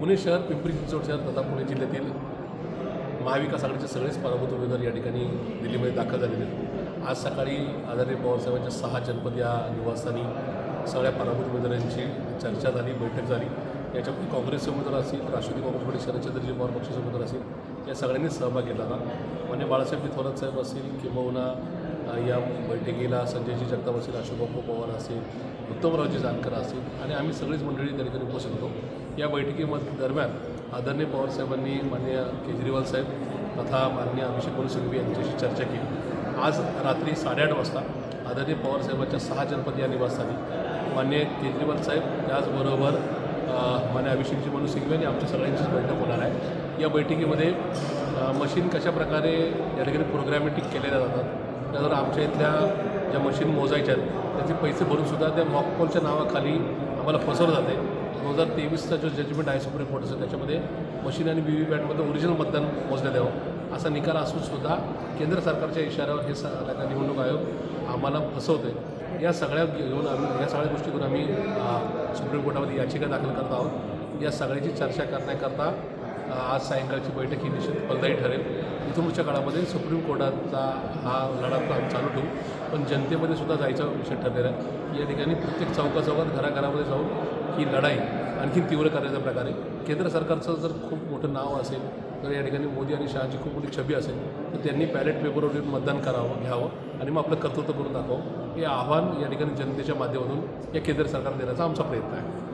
पुणे शहर पिंपरी चिंचवड शहर तथा पुणे जिल्ह्यातील महाविकास आघाडीचे सगळेच पराभूत उमेदवार या ठिकाणी दिल्लीमध्ये दाखल झालेले आहेत. आज सकाळी आदरणीय पवारसाहेबांच्या सहा जनपद या निवासस्थानी सगळ्या पराभूत उमेदवारांची चर्चा झाली बैठक झाली. याच्यामध्ये काँग्रेसचे उमेदवार असतील राष्ट्रवादी काँग्रेस पार्टी शरदचंद्रजी पवार पक्षाचे उमेदवार असतील या सगळ्यांनी सहभाग घेतला होता. मान्य बाळासाहेब थोरात साहेब असतील किंबहुना या बैठकीला संजयजी जगताप असेल अशोकबापू पवार असेल उत्तमरावजी जानकर असतील आणि आम्ही सगळीच मंडळी त्या ठिकाणी उपस्थित होतो. या बैठकीमध्ये दरम्यान आदरणीय पवारसाहेबांनी माननीय केजरीवाल साहेब तथा माननीय अभिषेक मनु सिंघवी यांच्याशी चर्चा केली. आज रात्री साडेआठ वाजता आदरणीय पवारसाहेबांच्या सहा जनपद या निवासस्थानी माननीय केजरीवाल साहेब त्याचबरोबर अ, मान्य अभिषेकजी मनु सिंघवी आणि आमच्या सगळ्यांचीच बैठक होणार आहे. या बैठकीमध्ये मशीन कशा प्रकारे या ठिकाणी प्रोग्रॅमॅटिक केलेल्या जातात त्यानंतर आमच्या इथल्या ज्या मशीन मोजायच्या आहेत त्याचे पैसे भरूनसुद्धा त्या मॉकपॉलच्या नावाखाली आम्हाला फसवलं जाते. दोन हजार तेवीसचा जो जजमेंट आहे सुप्रीम कोर्टाचा त्याच्यामध्ये मशीन आणि व्ही व्ही पॅटमध्ये ओरिजिनल मतदान मोजण्यात यावं. असा निकाल असूनसुद्धा केंद्र सरकारच्या इशाऱ्यावर हे स निवडणूक आयोग आम्हाला फसवते या सगळ्या घेऊन आम्ही या सगळ्या गोष्टी घेऊन आम्ही सुप्रीम कोर्टामध्ये याचिका दाखल करत आहोत. या सगळ्याची चर्चा करण्याकरता आज सायंकाळची बैठक ही निश्चित फलदायी ठरेल. इथून पुढच्या काळामध्ये सुप्रीम कोर्टाचा हा लढा आम्ही चालू ठेवू. पण जनतेमध्ये सुद्धा जायचा विषय ठरलेला आहे. या ठिकाणी प्रत्येक चौका चौकात घराघरामध्ये जाऊन ही लढाई आणखी तीव्र करण्याचा प्रकार आहे. केंद्र सरकारचं जर खूप मोठं नाव असेल तर या ठिकाणी मोदी आणि शहाची खूप मोठी छबी असेल तर त्यांनी बॅलेट पेपरवर येऊन मतदान करावं घ्यावं आणि मग आपलं कर्तृत्व करून दाखवावं. हे आव्हान या ठिकाणी जनतेच्या माध्यमातून या केंद्र सरकार देण्याचा आमचा प्रयत्न आहे.